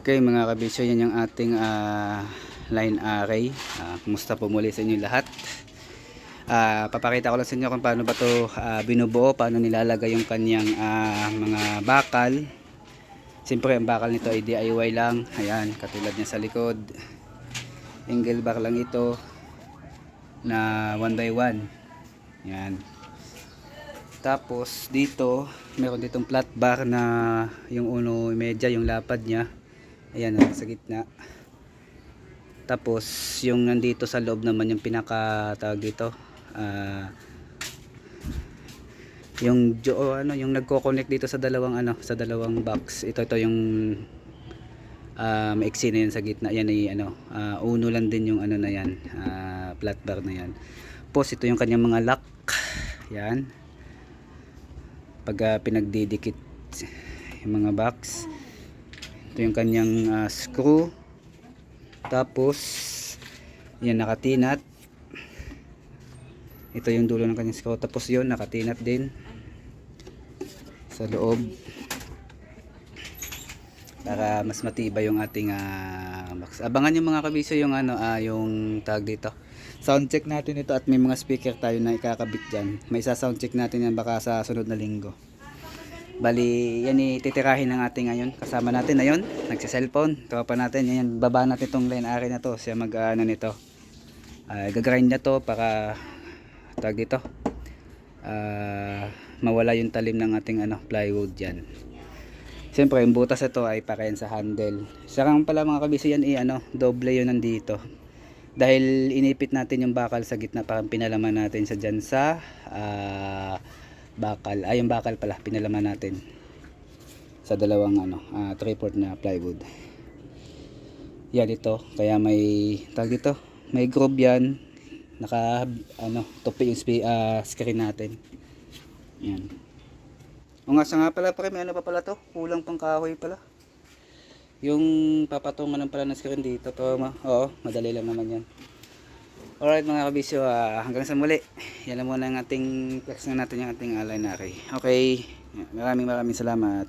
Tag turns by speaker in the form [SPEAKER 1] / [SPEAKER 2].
[SPEAKER 1] Okay mga kabisyo, yan yung ating ah, line array. Ah, kumusta po muli sa inyo lahat? Ah, papakita ko lang sa inyo kung paano ba to ah, binubuo, paano nilalagay yung kanyang ah, mga bakal. Siyempre ang bakal nito ay DIY lang. Ayan, katulad niya sa likod. Angle bar lang ito na 1 by 1. Yan. Tapos dito, meron ditong flat bar na yung uno medya, yung lapad niya. Ayan, oh, sa gitna. Tapos yung nandito sa loob naman yung pinaka tawag dito. ah, yung oh, ano yung nagko-connect dito sa dalawang ano sa dalawang box. Ito ito yung uh, maiksi na yan sa gitna. Yan ay ano ah, uno lang din yung ano na yan ah, flat bar na yan. Tapos ito yung kanyang mga lock. Yan pag ah, pinagdidikit yung mga box ito yung kanyang ah, screw tapos yan nakatinat ito yung dulo ng kanyang screw tapos yun nakatinat din sa loob para mas matibay yung ating ah, box. Abangan yung mga kabisyo yung ano ah, yung tag dito. Sound check natin ito at may mga speaker tayo na ikakabit diyan. May isa sound check natin yan baka sa sunod na linggo. Bali, yan ititirahin ng ating ngayon. Kasama natin na yun, nagsa-cellphone. Tropa natin, yan, baba natin itong line ari na to. Siya mag ano nito. Ah, gagrind na to para tag dito. Ah, mawala yung talim ng ating ano, plywood diyan. Siyempre, yung butas ito ay pakain sa handle. Sarang pala mga kabisi yan, eh, ano, doble yun nandito. Dahil inipit natin yung bakal sa gitna, parang pinalaman natin sa dyan sa ah, bakal. Ay, yung bakal pala, pinalaman natin sa dalawang ano, ah, 3/4 na plywood. Yan ito, kaya may tag dito, may groove yan. Naka ano, tupi yung spe- ah, screen natin. Yan. O nga, sa nga pala pre, may ano pa pala to? Kulang pang kahoy pala. Yung papatungan ng pala ng screen dito. To, ma oo, madali lang naman yan. Alright mga kabisyo, ah, hanggang sa muli. Yan lang muna ang ating flex na natin yung ating alay na Okay, maraming maraming salamat.